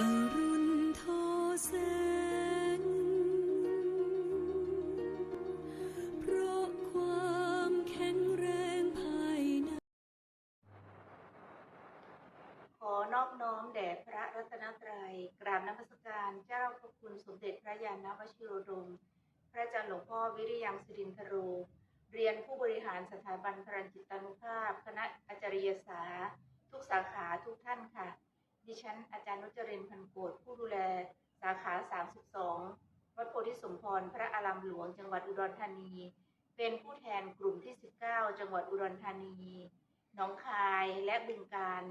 ข็งแรงภายในขอนอบน้อมแด่พระรัตนตรัย กราบนมัสการเจ้าพระคุณสมเด็จพระยาณวชิโรดม พระอาจารย์หลวงพ่อวิริยังสิรินทโร เรียนผู้บริหารสถาบันพรัญจิตานุภาพ คณะอาจารยศาสตร์ทุกสาขาทุกท่านค่ะ ดิฉันอาจารย์นุจรินพันโกฏผู้ดูแลสาขา 32 วัดโพธิสมพร พระอารามหลวง จังหวัดอุดรธานี เป็นผู้แทนกลุ่มที่ 19 จังหวัดอุดรธานี หนองคายและบึงการ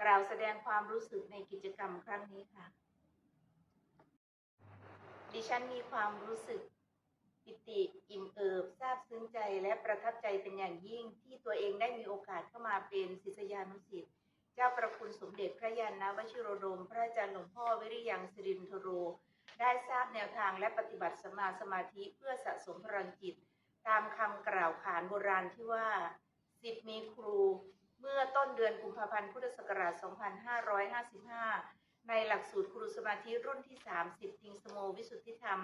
กล่าวแสดงความรู้สึกในกิจกรรมครั้งนี้ค่ะ ดิฉันมีความรู้สึกปิติอิ่มเอิบซาบซึ้งใจและประทับใจเป็นอย่างยิ่งที่ตัวเองได้มีโอกาสเข้ามาเป็นศิษยานุศิษย เจ้าประคุณสมเด็จพระยาณวชิโรดม พระอาจารย์หลวงพ่อวิริยังสิรินทโร ได้ทราบแนวทางและปฏิบัติสมาสมาธิเพื่อสะสมพลังจิต ตามคำกล่าวขานโบราณที่ว่าสิทธิ์มีครู เมื่อต้นเดือนกุมภาพันธ์พุทธศักราช 2555 ในหลักสูตรครูสมาธิรุ่นที่ 30ทิงสโมวิสุทธิธรรม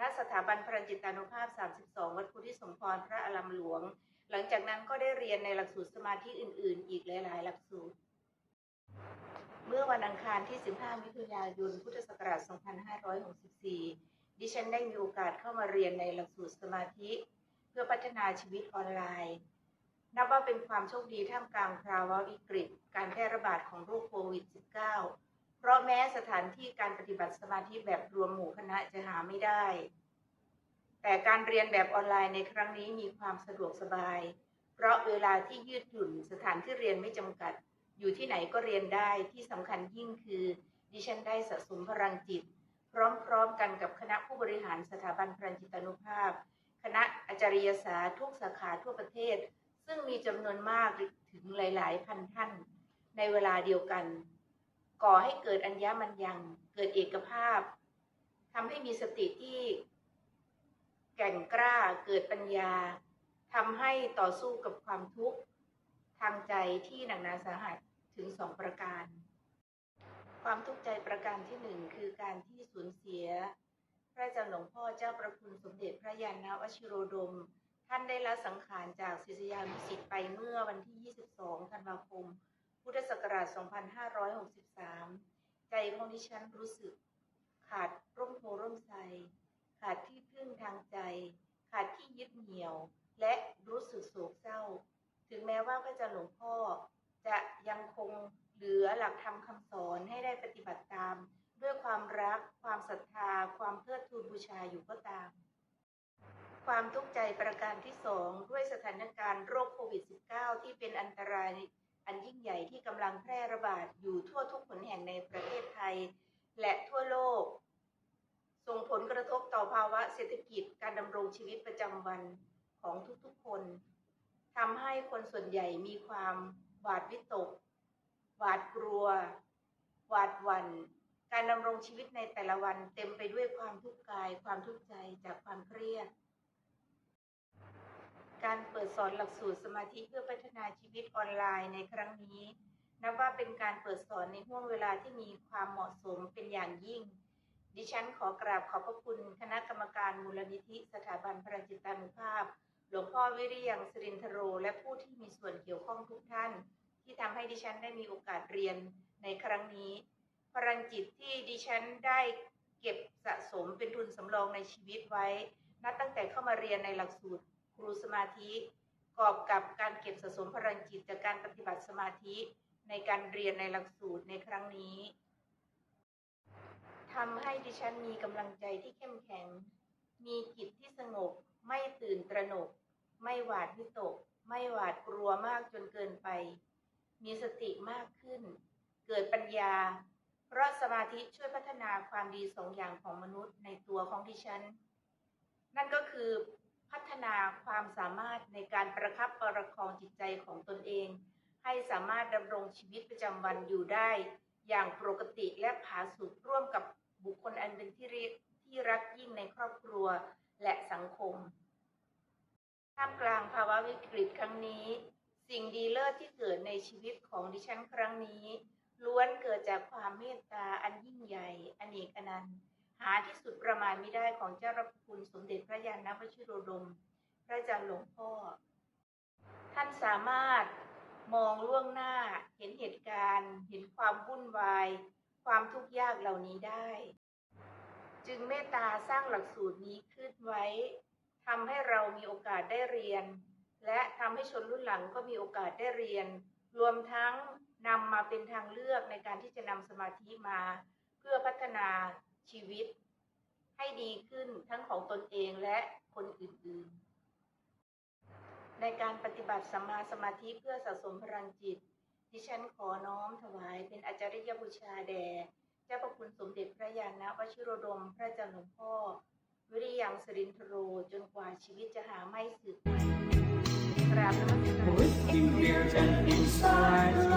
ณสถาบันพรัญจิตานุภาพ 32 วัดพุทธิสมพรพระอารามหลวง หลังจากนั้นก็ได้เรียนในหลักสูตรสมาธิอื่น ๆ อีกหลาย ๆ หลักสูตร เมื่อวันอังคารที่ 15 มิถุนายน พุทธศักราช 2564 ดิฉันได้มีโอกาสเข้ามาเรียนในหลักสูตรสมาธิ เพื่อพัฒนาชีวิตออนไลน์ นับว่าเป็นความโชคดีท่ามกลางภาวะวิกฤต การแพร่ระบาดของโรคโควิด -19 เพราะแม้สถานที่การปฏิบัติสมาธิแบบรวมหมู่คณะจะหาไม่ได้ แต่การเรียนแบบออนไลน์ในครั้งนี้มีความสะดวกสบาย เพราะเวลาที่ยืดหยุ่นสถานที่เรียนไม่จำกัด อยู่ที่ไหนก็เรียนได้ที่สำคัญยิ่งคือ ดิฉันได้สะสมพลังจิต พร้อมๆกันกับคณะผู้บริหารสถาบันพลังจิตานุภาพ คณะอาจารยศาสตร์ทุกสาขาทั่วประเทศ ซึ่งมีจำนวนมากถึงหลาย ๆ พันท่าน ในเวลาเดียวกัน ก่อให้เกิดอัญญามัญญังเกิดเอกภาพทำให้มีสติที่แก่งกล้าเกิดปัญญาทำให้ต่อสู้กับความทุกข์ทางใจที่หนักหนาสาหัส ถึงสองประการ ความทุกข์ใจประการที่หนึ่งคือการที่สูญเสีย พระอาจารย์หลวงพ่อเจ้าประคุณสมเด็จพระยาณวชิโรดม ท่านได้ละสังขารจากศิษยานุศิษย์ไปเมื่อวันที่ 22 ธันวาคม พุทธศักราช 2563 ใจของดิฉันรู้สึก ขาดร่มโพร่มไทรขาดที่พึ่งทางใจ ขาดที่ยึดเหนี่ยวและรู้สึกโศกเศร้า ถึงแม้ว่าพระอาจารย์หลวงพ่อ จะยังคงเหลือหลักธรรมคำสอนให้ได้ปฏิบัติตาม ด้วยความรัก ความศรัทธา ความเพื่อทูลบูชาอยู่ก็ตาม ความทุกข์ใจประการที่สองด้วยสถานการณ์โรคโควิด -19 ที่เป็นอันตรายอันยิ่งใหญ่ที่กำลังแพร่ระบาดอยู่ทั่วทุกหนแห่งในประเทศไทย และทั่วโลก ส่งผลกระทบต่อภาวะเศรษฐกิจการดำรงชีวิตประจำวันของทุกๆคนทำให้คนส่วนใหญ่มีความ หวาดวิตก หวาดกลัว หวาดหวัน่น การดำรงชีวิตในแต่ละวันเต็มไปด้วยความทุกข์กาย ความทุกข์ใจจากความเครียด การเปิดสอนหลักสูตรสมาธิเพื่อพัฒนาชีวิตออนไลน์ในครั้งนี้นับว่าเป็นการเปิดสอนในห่วงเวลาที่มีความเหมาะสมเป็นอย่างยิ่ง ดิฉันขอกราบขอบพระคุณคณะกรรมการมูลนิธิสถาบันพระจิตานุภาพ หลวงพ่อวิริยังสรินทโร และผู้ที่มีส่วนเกี่ยวข้องทุกท่าน ที่ทำให้ดิฉันได้มีโอกาสเรียนในครั้งนี้พลังจิตที่ดิฉันได้เก็บสะสมเป็นทุนสำรองในชีวิตไว้ นับตั้งแต่เข้ามาเรียนในหลักสูตรครูสมาธิกอบกับการเก็บสะสมพลังจิตจากการปฏิบัติสมาธิในการเรียนในหลักสูตรในครั้งนี้ทำให้ดิฉันมีกำลังใจที่เข้มแข็ง มีจิตที่สงบ ไม่ตื่นตระหนก ไม่หวาดวิตก ไม่หวาดกลัวมากจนเกินไป มีสติมากขึ้น เกิดปัญญา เพราะสมาธิช่วยพัฒนาความดีสองอย่างของมนุษย์ในตัวของดิฉัน นั่นก็คือพัฒนาความสามารถในการประคับประคองจิตใจของตนเอง ให้สามารถดำรงชีวิตประจำวันอยู่ได้ อย่างปกติและผาสุกร่วมกับบุคคลอันเป็นที่เรียกที่รักยิ่งในครอบครัวและสังคม ท่ามกลางภาวะวิกฤตครั้งนี้ สิ่งดีเลิศที่เกิดในชีวิตของดิฉันครั้งนี้ ล้วนเกิดจากความเมตตาอันยิ่งใหญ่อเนกอนันต์ หาที่สุดประมาณไม่ได้ของเจ้าพระคุณสมเด็จพระยาณวชิโรดม พระอาจารย์หลวงพ่อ ท่านสามารถมองล่วงหน้าเห็นเหตุการณ์ เห็นความวุ่นวาย ความทุกข์ยากเหล่านี้ได้ จึงเมตตาสร้างหลักสูตรนี้ขึ้นไว้ ทำให้เรามีโอกาสได้เรียน และทำให้ชนรุ่นหลังก็มีโอกาสได้เรียน รวมทั้งนำมาเป็นทางเลือกในการที่จะนำสมาธิมา เพื่อพัฒนาชีวิต ให้ดีขึ้นทั้งของตนเองและคนอื่นๆ ในการปฏิบัติสมาสมาธิเพื่อสะสมพลังจิต ดิฉันขอน้อมถวายเป็นอาจาริยบูชาแด่เจ้าพระคุณสมเด็จพระยาณวชิโรดมพระอาจารย์หลวงพ่อ วิริยังสรินทโรจนกว่าชีวิตจะหาไม่สืบไปกราบนมัสการ With you here and inside